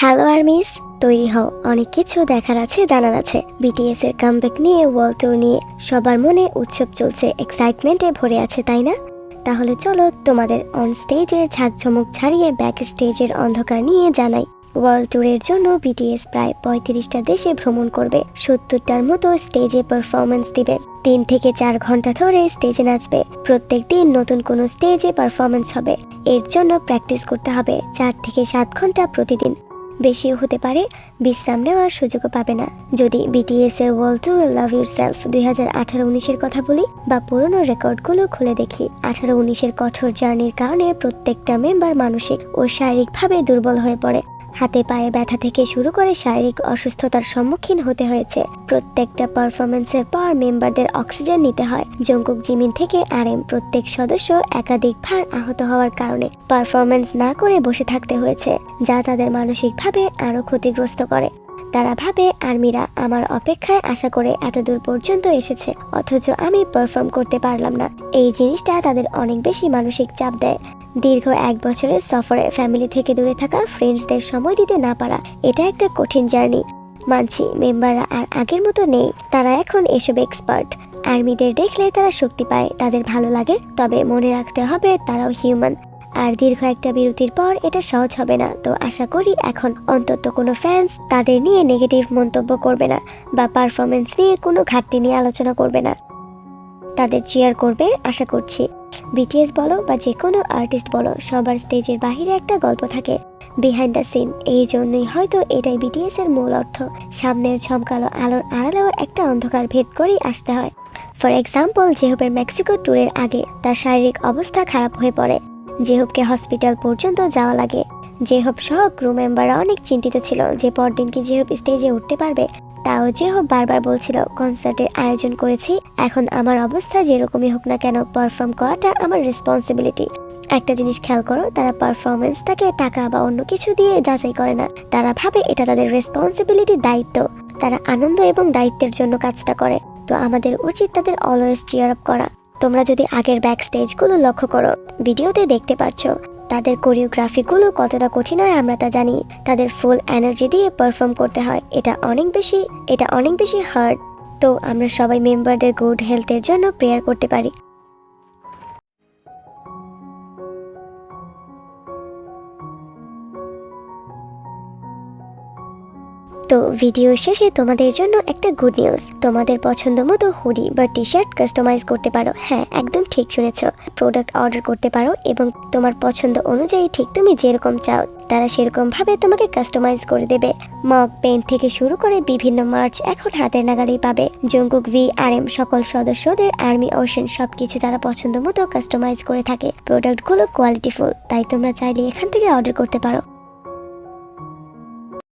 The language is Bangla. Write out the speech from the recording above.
হ্যালো আর্মিস তৈরি হও। অনেক কিছু দেখার আছে, জানার আছে। বিটিএস এর কামব্যাক নিয়ে ওয়ার্ল্ড ট্যুর নিয়ে সবার মনে উৎসব চলছে এক্সাইটমেন্টে ভরে আছে, তাই না? তাহলে চলো তোমাদের অন স্টেজের ঝাঁকঝমক ছাড়িয়ে ব্যাক স্টেজের অন্ধকার নিয়ে জানাই। ওয়ার্ল্ড ট্যুরের জন্য বিটিএস প্রায় পঁয়ত্রিশটা দেশে ভ্রমণ করবে, সত্তরটার মতো স্টেজে পারফরমেন্স দিবে। তিন থেকে চার ঘণ্টা ধরে স্টেজে নাচবে। প্রত্যেক দিন নতুন কোনো স্টেজে পারফরমেন্স হবে। এর জন্য প্র্যাকটিস করতে হবে। চার থেকে সাত ঘণ্টা প্রতিদিন। বেশিও হতে পারে, বিশ্রাম নেওয়ার সুযোগও পাবে না। যদি বিটিএস এর world tour love yourself দুই হাজার আঠারো উনিশের কথা বলি বা পুরনো রেকর্ডগুলো খুলে দেখি আঠারো উনিশের কঠোর জার্নির কারণে প্রত্যেকটা মেম্বার মানসিক ও শারীরিকভাবে দুর্বল হয়ে পড়ে। হাতে পায়ে ব্যথা থেকে শুরু করে শারীরিক অসুস্থতার সম্মুখীন হতে হয়েছে। প্রত্যেকটা পারফরমেন্সের পর মেম্বারদের অক্সিজেন নিতে হয়। জঙ্কুক জিমিন থেকে আরএম প্রত্যেক সদস্য একাধিকবার আহত হওয়ার কারণে পারফরমেন্স না করে বসে থাকতে হয়েছে, যা তাদের মানসিকভাবে আরও ক্ষতিগ্রস্ত করে। তারা ভাবে, আর্মিরা আমার অপেক্ষায় আশা করে এত দূর পর্যন্ত এসেছে, অথচ আমি পারফর্ম করতে পারলাম না। এই জিনিসটা তাদের অনেক বেশি মানসিক চাপ দেয়। দীর্ঘ এক বছরের সফরে ফ্যামিলি থেকে দূরে থাকা ফ্রেন্ডসদের সময় দিতে না পারা, এটা একটা কঠিন জার্নি মানছি মেম্বাররা আর আগের মতো নেই, তারা এখন এসব এক্সপার্ট আর্মিদের দেখলে তারা শক্তি পায়, তাদের ভালো লাগে, তবে মনে রাখতে হবে তারাও হিউম্যান আর দীর্ঘ একটা বিরতির পর এটা সহজ হবে না, তো আশা করি এখন অন্তত কোনো ফ্যান্স তাদের নিয়ে নেগেটিভ মন্তব্য করবে না, বা পারফরমেন্স নিয়ে কোনো ঘাটতি নিয়ে আলোচনা করবে না। তাদের চেয়ার করবে, আশা করছি। বিটিএস বলো বা যে কোনো আর্টিস্ট বলো, সবার স্টেজের বাহিরে একটা গল্প থাকে। বিহাইন্ড দ্য সিন এই জন্যই হয়তো এটাই বিটিএস এর মূল অর্থ। সামনের ঝমকালো আলোর আড়ালেও একটা অন্ধকার ভেদ করেই আসতে হয়। ফর এক্সাম্পল জেহবের মেক্সিকো ট্যুরের আগে, তার শারীরিক অবস্থা খারাপ হয়ে পড়ে। জেহবকে হসপিটাল পর্যন্ত যাওয়া লাগে। জেহব সহ ক্রু মেম্বাররা অনেক চিন্তিত ছিল যে পরদিন কি জেহব স্টেজে উঠতে পারবে। তাও জেহব বারবার বলছিল, কনসার্টের আয়োজন করেছি, এখন আমার অবস্থা যেরকমই হোক না কেন পারফর্ম করাটা আমার রেসপন্সিবিলিটি একটা জিনিস খেয়াল করো, তারা পারফরমেন্সটাকে টাকা বা অন্য কিছু দিয়ে যাচাই করে না। তারা ভাবে এটা তাদের রেসপন্সিবিলিটি দায়িত্ব। তারা আনন্দ এবং দায়িত্বের জন্য কাজটা করে। তো আমাদের উচিত তাদের অলওয়েজ চিয়ার আপ করা। তোমরা যদি আগের ব্যাক স্টেজগুলো লক্ষ্য করো, ভিডিওতে দেখতে পারছ তাদের কোরিওগ্রাফিগুলো কতটা কঠিন হয় আমরা তা জানি। তাদের ফুল এনার্জি দিয়ে পারফর্ম করতে হয়। এটা অনেক বেশি, এটা অনেক বেশি হার্ড তো আমরা সবাই মেম্বারদের গুড হেলথের জন্য প্রেয়ার করতে পারি। তো ভিডিও শেষে তোমাদের জন্য একটা গুড নিউজ তোমাদের পছন্দ মতো হুডি বা টি শার্ট কাস্টমাইজ করতে পারো। হ্যাঁ একদম ঠিক শুনেছ। প্রোডাক্ট অর্ডার করতে পারো এবং তোমার পছন্দ অনুযায়ী ঠিক তুমি যেরকম চাও, তারা সেরকম ভাবে তোমাকে কাস্টমাইজ করে দেবে। মগ পেন থেকে শুরু করে বিভিন্ন মার্চ এখন হাতের নাগালেই পাবে। জঙ্কুক ভি আর এম সকল সদস্যদের আর্মি ওশন সবকিছু তারা পছন্দ মতো কাস্টমাইজ করে থাকে। প্রোডাক্টগুলো কোয়ালিটিফুল তাই তোমরা চাইলে এখান থেকে অর্ডার করতে পারো।